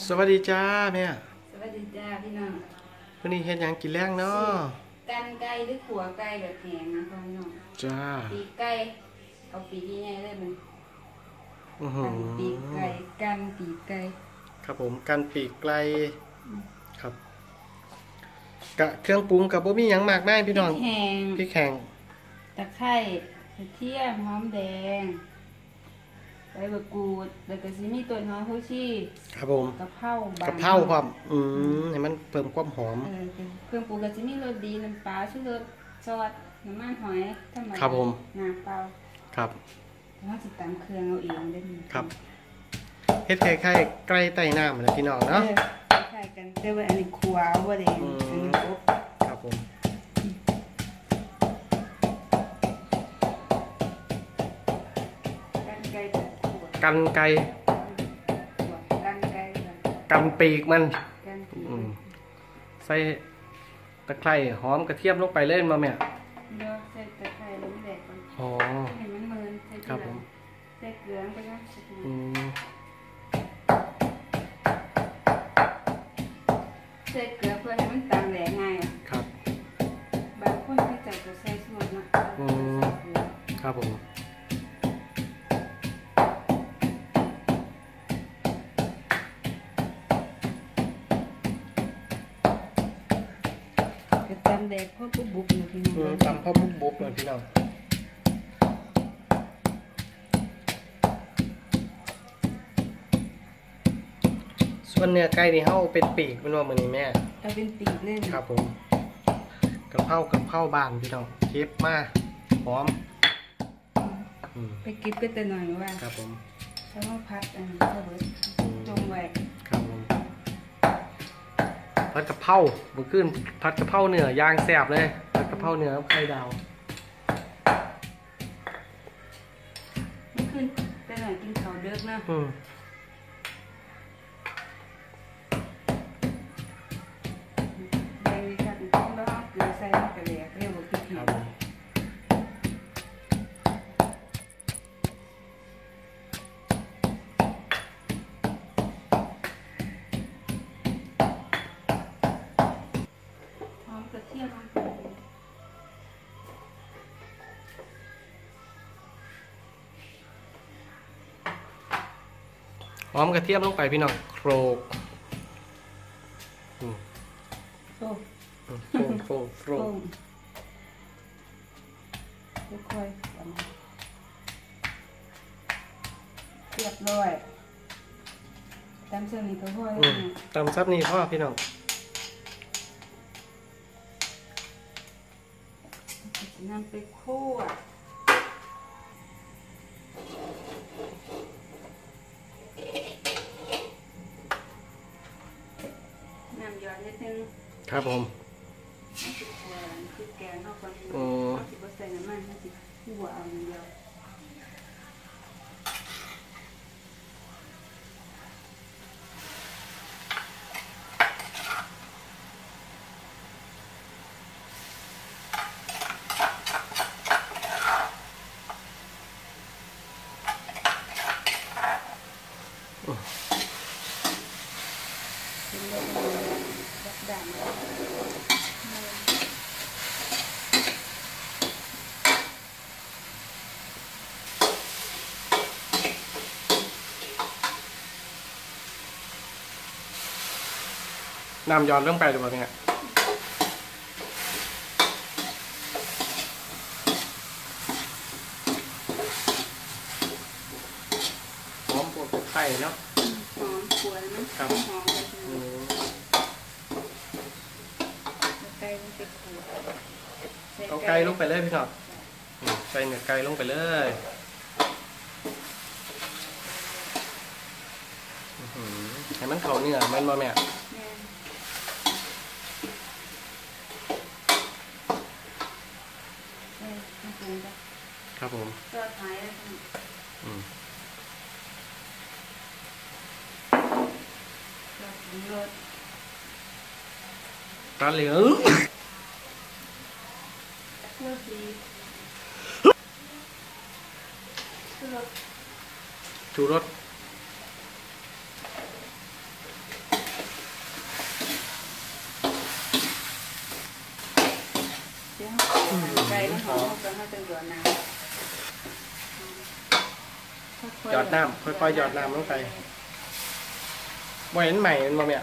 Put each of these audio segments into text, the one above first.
สวัสดีจ้าแม่สวัสดีจ้าพี่น้องวันนี้เฮ็ดหยังกินแรงเนาะกันไก่หรือขัวไก่แบบแห้งนะคะพี่น้องจ้าปีกไก่เอาปีกใหญ่ๆเลยมันอือหืกัอนปีกไก่กันปีกไก่ครับผมกันปีกไกลครับกะเครื่องปรุงกับบ่มีหยังมากมายพี่น้องแห้งพริกแห้งตะไคร้กระเทียมหอมแดง ใบมะกรูดแล้วก็สิมีต้นหอมผักชีครับผมกะเพราบางกะเพราความอืมให้มันเพิ่มความหอมเออเป็นเครื่องปรุงก็สิมีรสดีน้ำปลาชูรสซอสน้ำมันหอยธรรมดาครับผมน้ำเปล่าครับเราสิตามเครื่องเอาเองเด้อครับเฮ็ดคล้ายๆไก่ใต้น้ำนะพี่น้องเนาะเออคล้ายๆกันแต่ว่าอันนี้ขัวเอาบ่ได้อือันมนี้อบ กับขัวกันไก่ขัวกันไก่กับกันปีกมันกันปีอืมใส่ตะไคร้หอมกระเทียมลงไปเล่นมาแม่เดี๋ยวใส่ตะไคร้ลงแดกก่อนอ๋อให้มันเหมือนใส่เกครับลืผอมใส่เกลือไปนะ ตำแดกพวกบุบบุบอยู่ที่นี่อืมตำข้าวบุบบุบเลยพี่น้องส่วนเนื้อไก่นี่เฮาเป็นปีกเป็นว่ามื้อนี้แม่เอาเป็นปีกเลยครับผมกะเพรากะเพราบ้านพี่น้องเก็บมาหอมอืมไปกินก็แต่หน่อยว่าครับผมถ้าว่าพัดอันนี้ก็เบิดจงไว้ครับ ผมผัดกะเพราเมื่อคืนผัดกะเพราเนื้อย่างแซ่บเลยผัดกะเพราเนื้อกับไข่ดาวเมื่อคืนแต่หน่อยกินข้าวเด็กนะ หอมกระเทียมลงไปพี่น้องโครกอืมโอ้อืมโครกโครกโครโอ้กค่อยๆทำเรียบร้อยตามเส้นนี้ก็ค่อยอืมตำซับนี่พ่อพี่น้องนำไปคั่วน้ำหยอด นิดนึงครับผมน้ำสิบหัวคือแกงเข้าไปอืมน้ำสิบใส่น้ำมันน้ำสิบหัวเอาอย่างเดียว น้ำย้อนเรื่องไปหรือเปล่าเนี่ยหอมปวดไข่เนาะหอมขวดมันครับหอมเลยอืมไก่มันเป็นขวดใส่เอาไก่ลงไปเลยพี่น้องอืมใส่เนื้อไก่ลงไปเลยอื้อหือให้มันเข้าเนื้อมันบ่แม่แม่ ผมเสื้อไทยอืมตาเหลืองเสื้อสีเสื้อชูรสไก่หอมแล้วก็จะเหลือน้ำ หยอดน้ำค่อยๆหยอดน้ำลงไปบ่เห็นใหม่มันบ่แม่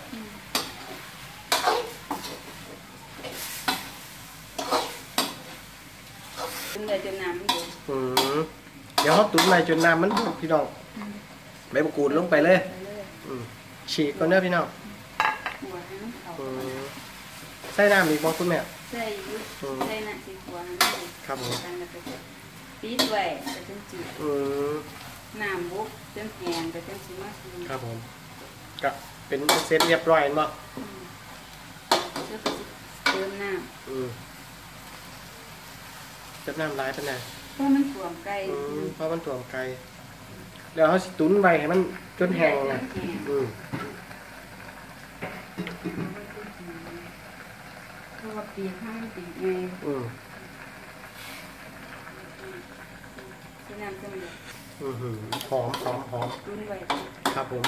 ตุ้นเลยจนน้ำมันเดือดอืมเดี๋ยวเขาตุ๋นใหม่จนน้ำมันบุกพี่น้องใบมะกรูดลงไปเลยไปเลยอืมฉีกก่อนเด้อพี่น้องหัวให้มันเขาอืมใส่น้ำอีกบ่คุณแม่ ใส่ยุดอืม ใส่หน้าสีหัวให้มันครับผม กันแล้วก็จะปีดไว้ก็จนจืดอืม น้ำบุกจนแห้งก็จนสิมาคืนครับผมก็เป็นเสร็จเรียบร้อยเห็นบ่อืมแล้วก็สิเติมน้อืมเติมน้ำร้ายปานใดำเพราะมันถ่วมไก่อืมเพราะมันถ่วงไกลเดี๋ยวเขาสิตุ๋นไว้ให้มันจนแห้งนะอืมเพราะว่าปีกข้างมันปีกไงอืมที่น้ำจะมันอื อหือหอมหอมหอมรุนไว้ครับผม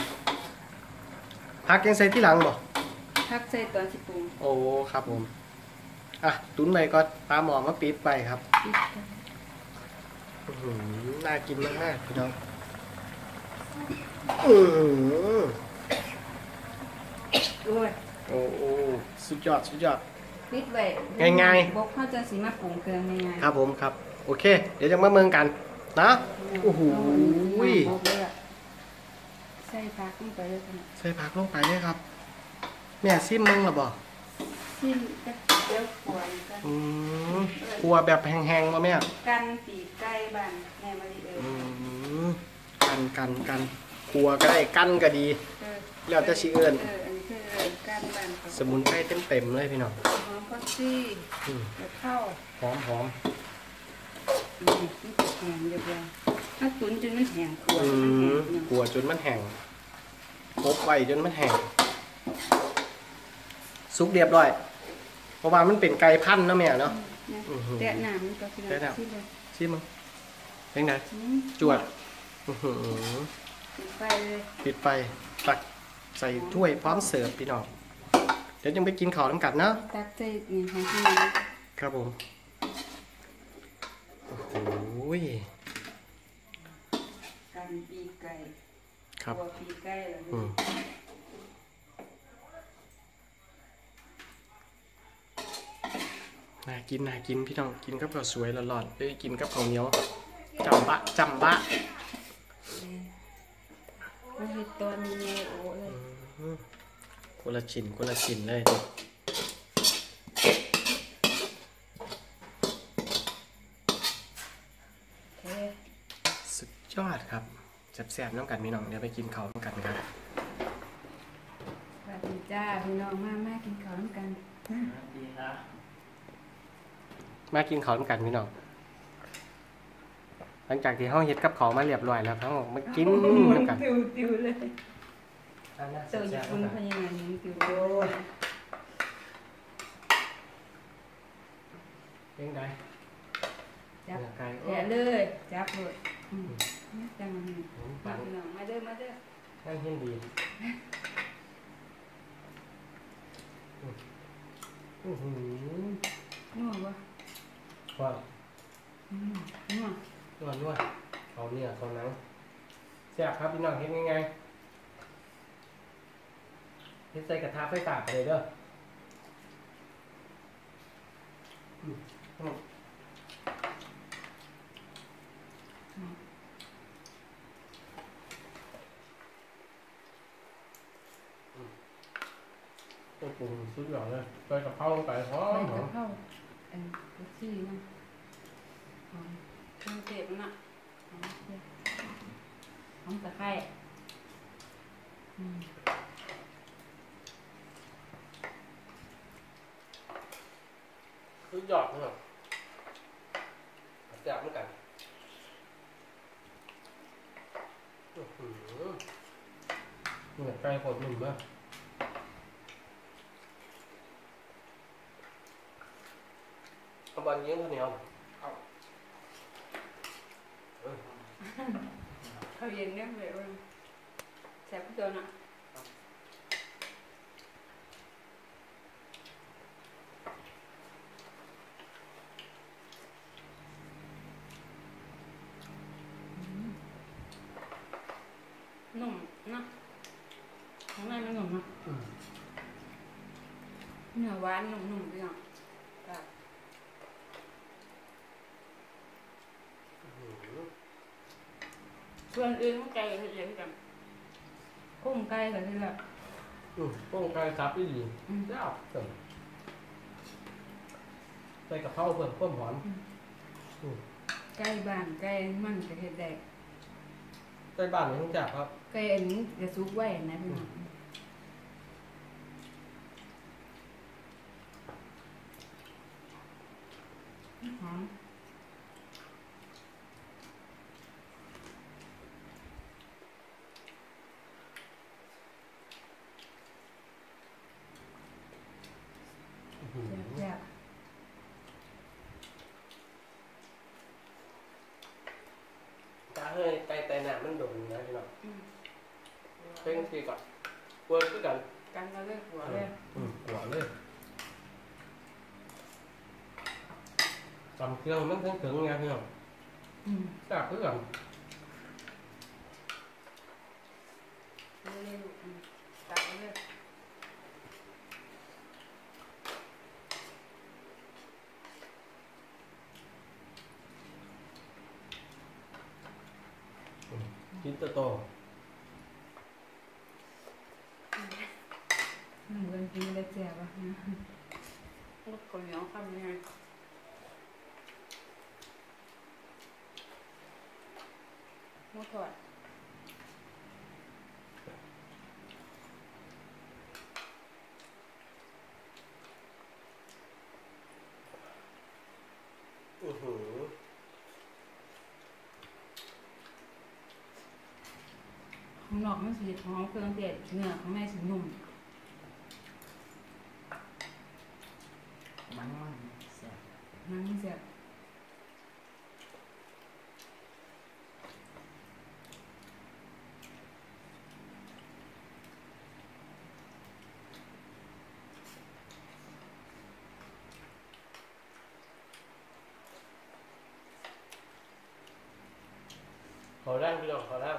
พักยังใส่ที่หลังบ่พักใส่ตอนสิปรุงโอ้ครับผมอะตุ๋นไปก็ปลาหมอมาปิดไปครับปิดกันอื้อหือน่ากินมากๆพี่น้องอื้อหือโอ้ยโอ้โอ้สุดยอดสุดยอด ปิดไว้ง่ายๆบกเข้าจะสีมาปรุงเกลือง่ายๆ ครับผมครับ โอเค เดี๋ยวจะมาเมืองกัน นะโอ้โหบกเลยอะใส่พักลงไปเลยกันใส่ผักลงไปเลยครับ แม่ซิมมึงหรอบ่สิ้นจะเดี๋ยวขวานกันอืมครัวแบบแห้งๆมาแม่กันปีกไก่บ้านแม่มาดีเอออืมกันกันกันครัวก็ได้กันก็ดีเออแล้วแต่สิเอิ้นเอออันนี้คือเอิ้นกันบ้านเขาสมุนไพรเต็มๆเลยพี่น้องหอมผักชีอืมแล้วเข้าหอมหอมอืมมันจะ แห้งเรียบร้อยถ้าตุ๋นจนมันแห้งขวดอืมันแห้มงเนาะครัวจนมันแห้งครบไว้จนมันแห้งซุปเรียบร้อย เพราะว่ามันเป็นไก่พันธุ์เนาะแม่เนาะเนี่ยอื้อหือแตะน้ำมันก็คือแตะน้ำที่เลยชิมมึงเป็นไงอืมจวดอื้อหือปิดไฟเลยปิดไฟตักใส่ถ้วยพร้อมเสิร์ฟพี่น้องเดี๋ยวยังไปกินข้าวน้ำกัดเนาะตักใส่นี่ของที่นี่ครับผมโอ้โห ยกันปีกไก่ครับตัวปีกไก่แล้วอืมน่ากินน่ากินพี่น้องกินกับข้าวสวยร้อนๆเอ้ยกินกับข้าวเหนียวจำบะจำบะมันเห็ดตัวนี้ไงโอ้เลยอืมคนละชิ้นคนละชิ้นเลยดิ เฮ้ย สุดยอดครับ แซ่บๆน้ำกันพี่น้องเดี๋ยวไปกินข้าวน้ำกันกันสวัสดีจ้าพี่น้องมาแม่กินข้าวน้ำกันนะดีนะมากินข้าวน้ำกันพี่น้องหลังจากที่ห้องเฮ็ดกับข้าวมาเรียบร้อยแล้วทั้งหมดมากินน้ำกันติวติวเลยเจ้าญี่ปุ่นพยายามยิงติวโอ้ยเป็นไงจับเนื้อไก่แกะเลยจับเลยอืมจังมัน ผม มา ปัง พี่น้องมาเด้อมา เด้อนั่งเห็นดีอือหือนัวบ่ว่าอืมนัวนวดนวเอาเนื้อเขาหนังแซ่บครับพี่น้องเฮ็ดง่ายๆเฮ็ดใส่กระทะไฟฟ้าไปเลยเด้อมอืม ต้นปรุงสุดยอดเลยใส่กะเพราลงไปหอใส่มหกอระมเพราเอ็นกระชี่มันหอมเครื่องเทศมันอะหอมตะไคร้อืมสุดยอดเลยแซ่บเหมือนกันอื้อหือเนื้อไก่โคตรนุ่มมากเอาบอลยิงข้าวเหนียวเอาเออเขาเย็นเนี่ยเลยว่าแซ่บตัวน่ะนะข้างในมันนุ่มนะ อืม เนื้อหวานนุ่มๆพี่น้องครับ อื้อหือ ส่วนอื่นมัน ไก่ก็เยอะกันกุ้งไก่ก็คือแบบอืมป้องไก่ซับอีหลีอืมเจ้าเติมใส่กะเพราเพิ่มเพิ่มหอมอืมไก่บ้านไก่มันก็เฮ็ดได้ใส่บ้านนี่ต้องจับครับ ไก่อันนี้จะซุกไว้นะพี่น้องหอม อื้อหือ แซ่บ ตา เฮ้ยไก่ไตหนามันโดนนะพี่น้องๆอืมเพ่งทีก่อนเวิร์กด้วยกันกันก็เลือกหัวเลยอืมหัวเลยตำเครื่องมันถึงถึงๆไงพี่น้องอืมจับเพื่อน เร็วๆอืมตักเลย กินโตโต อืมเรื่อง กินได้แซ่บอะลูกคนเหนียวคำยังไงหมูทอดอือหือข้างนอกมันสีหอมเครื่องเทศเนื้อข้างในสีนุ่ม มันมันแซ่บ นั่นแซ่บ ขอแรง พี่น้องขอแรง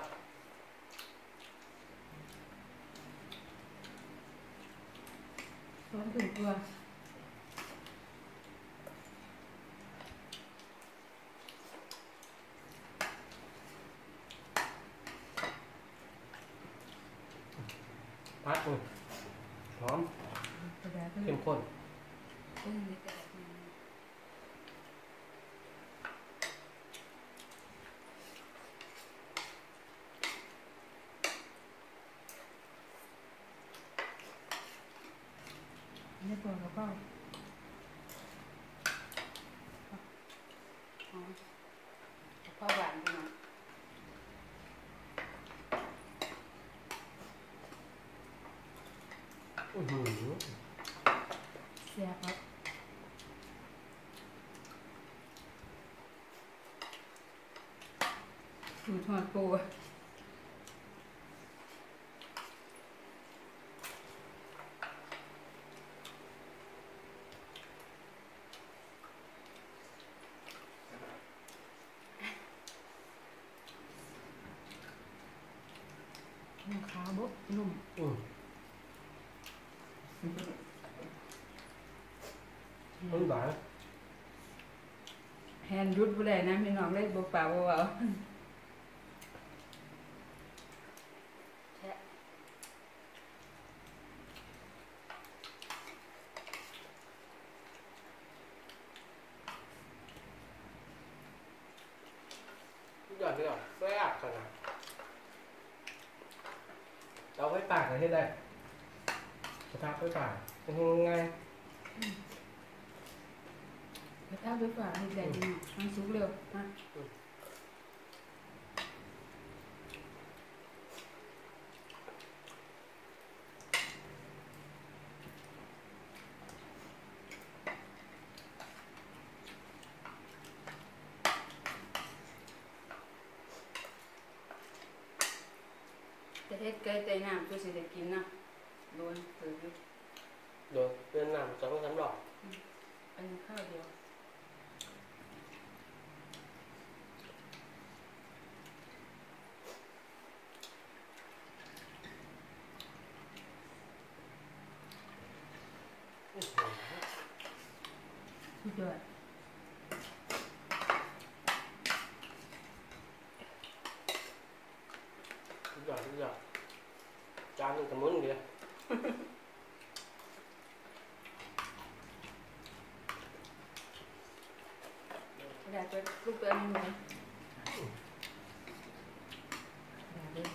ร้อนถึงตัวพัดมือหอมกระดาษก็เข้มข้นต้มนิดกระดาษนึงนี่ตัวกระเป๋าอ๋อกระเป๋าหวานพี่น้อง อือหือเสียครับสูตรทอดปูนุ่มขาบุนุ่ม อืมมันหวาน รุดบ่ได้นะพี่น้องเล่นบ่ปากบ่เว้าแทะทุกอย่างพี่น้องแซ่บขนาดเราไว้ปากเลยให้ได้กระทะไว้ปากเป็นยังไง กระทะไปฝากให้ได้ดีมันสุกเร็วนะจะเฮ็ดไก่ไตน้ำตัวสิได้กินนะโดนเติบอยู่ โดนเดือนหน้ำสองสามดอก อันนี้ข้าวเดียว ดยอด ทุกอย่างทุกอย่างจานหนึงกับมื้อหนึงเดียว อยากจะลูกตัวนึงเลยอยากเลย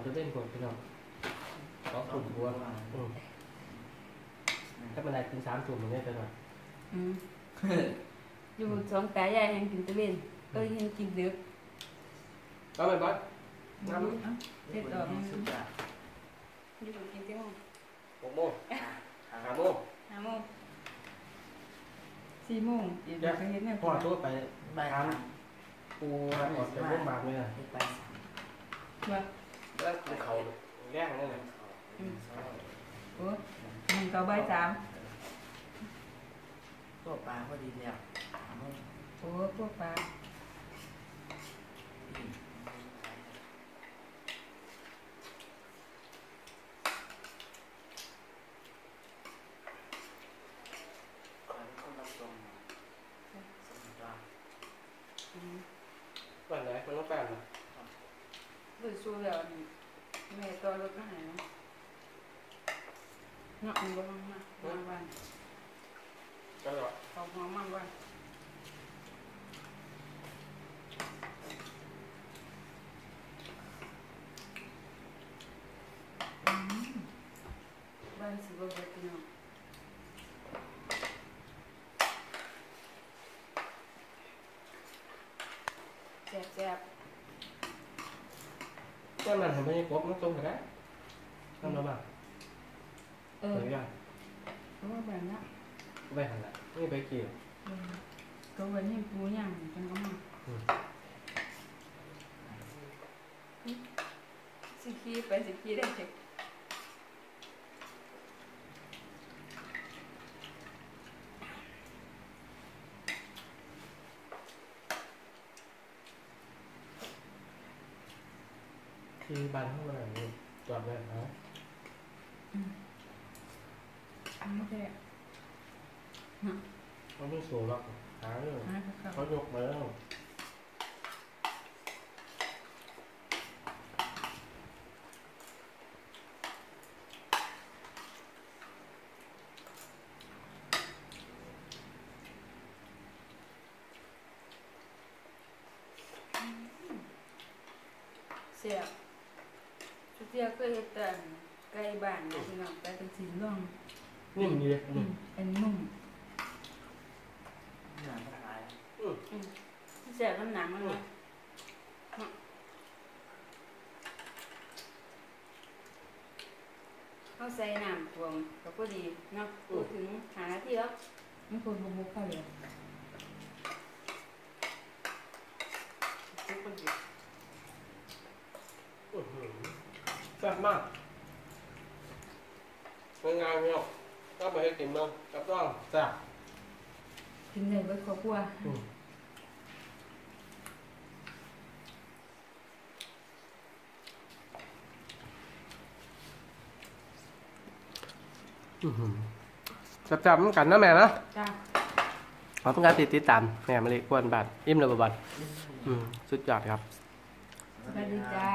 มัน เขาจะเล่นก่อนพี่น้องสองถุงบัวอืมถ้ามันได้ถึงสามถุงมันเนี่ยจะหน่อยอืมอยู่สองตายายยังกินตะเวนเอ้ยยังกินดึกเอาไปบอสน้ำน้ำเด็ดออกสุดยอดอยู่กินที่ห้องหกโมงห้าโมงห้าโมงสี่โมงเดี๋ยวเดี๋ยวไปเห็นเนี่ยพ่อตัวไปใบทานปูทานออกจากโรงพยาบาลเลยนะใบว่า แล้วกินเขาแรกนั่นแหละโอ้หนึ่งต่อใบสามพวกปลาพอดีเนี่ยโอ้พวกปลา คอยคนรับส่งส่งตัว อืม วันไหนมันต้องแปลงนะ ดูสู้แล้วนี่แม่ตัว รถก็หายนาะเนาะมันก็มากมากมากวันก็หรอเอาหัวมากวันอืมบ้านสิบเบิดพี่น้องแซ่บ ซ่บแค่นั้นทำให้ครบมันตรงกันนะทำแล้วบ้างเอเหอมือนกันเพราะว่าแบบนั้นไปหันละนี่ไปกี่เออก็วันนี้ปูย่างจังก็มาสิขี้ไปสิขี้ได้เช็ค ที่บ้านข้างหน้านี่จอดไว้นะไม่ได้ เียก็เฮ็ดแต่ไก่บ้านนะพี่น้องแต่เป็นสีร่องนิ่มดีเลยอืมเป็นนุ่มหนังก็หายอืมอืมเสียบน้ำหนังมันนะเขาใส่น้ำท่วมก็พอดีเนาะพูดถึงหาที่แล้วไม่ควรบุกบุกเข้าเลยซุปมันดีอื้อหือ แซ่บมากเป็นไงพี่น้องก็ไปให้กินบ้างกับต้องแซ่บกินเลยไว้ครอบครัวอืมอื้อหือจับๆเหมือนกันนะแม่นะ จ้าขอบคุณการติดติดตามแม่มาเลยกวนบัตรอิ่มเลยบัตรอืมสุดยอดครับ สวัสดีจ้า